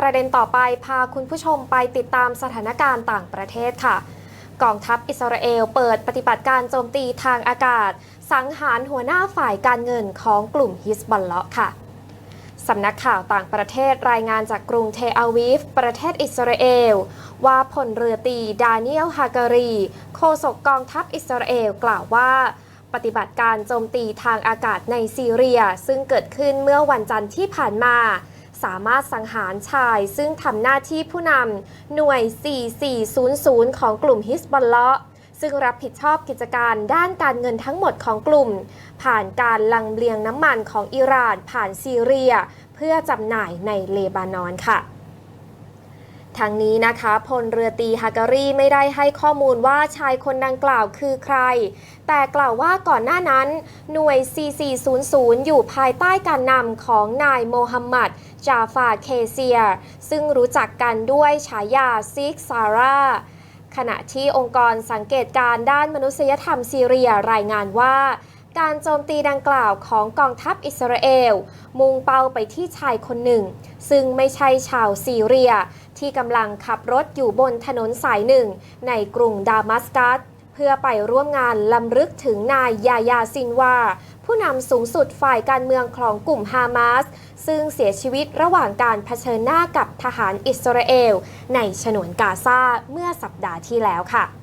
ประเด็นต่อไปพาคุณผู้ชมไปติดตามสถานการณ์ต่างประเทศค่ะ กองทัพอิสราเอลเปิดปฏิบัติการโจมตีทางอากาศ สังหารหัวหน้าฝ่ายการเงินของกลุ่มฮิสบัลเลาะค่ะสำนักข่าวต่างประเทศรายงานจากกรุงเทอาวีฟ ประเทศอิสราเอล ว่าพลเรือตรีดาเนียลฮาการี โฆษกกองทัพอิสราเอลกล่าวว่า ปฏิบัติการโจมตีทางอากาศในซีเรีย ซึ่งเกิดขึ้นเมื่อวันจันทร์ที่ผ่านมา สามารถสังหารชาย ซึ่งทำหน้าที่ผู้นำหน่วย 4400 ของกลุ่มฮิสบัลเลาะซึ่งรับผิดชอบกิจการด้านการเงินทั้งหมดของกลุ่ม ผ่านการลังเลียงน้ำมันของอิหร่านผ่านซีเรีย เพื่อจำหน่ายในเลบานอนค่ะ ทางนี้นะคะพลเรือตรีฮาการีไม่ได้ให้ข้อมูลว่าชายคนดังกล่าวคือใคร แต่กล่าวว่าก่อนหน้านั้น หน่วย 4400 อยู่ภายใต้การนำของนายโมฮัมหมัด จาฟาเคเซีย ซึ่งรู้จักกันด้วยฉายาซิกซาร่าขณะที่องค์กรสังเกตการณ์ด้านมนุษยธรรมซีเรียรายงานว่า การโจมตีดังกล่าวของกองทัพอิสราเอล มุ่งเป้าไปที่ชายคนหนึ่ง ซึ่งไม่ใช่ชาวซีเรีย ที่กำลังขับรถอยู่บนถนนสายหนึ่ง ในกรุงดามัสกัส เพื่อไปร่วมงานลำลึกถึงนายยายาซินวา ผู้นำสูงสุดฝ่ายการเมืองของกลุ่มฮามาส ซึ่งเสียชีวิตระหว่างการเผชิญหน้ากับทหารอิสราเอล ในฉนวนกาซาเมื่อสัปดาห์ที่แล้วค่ะ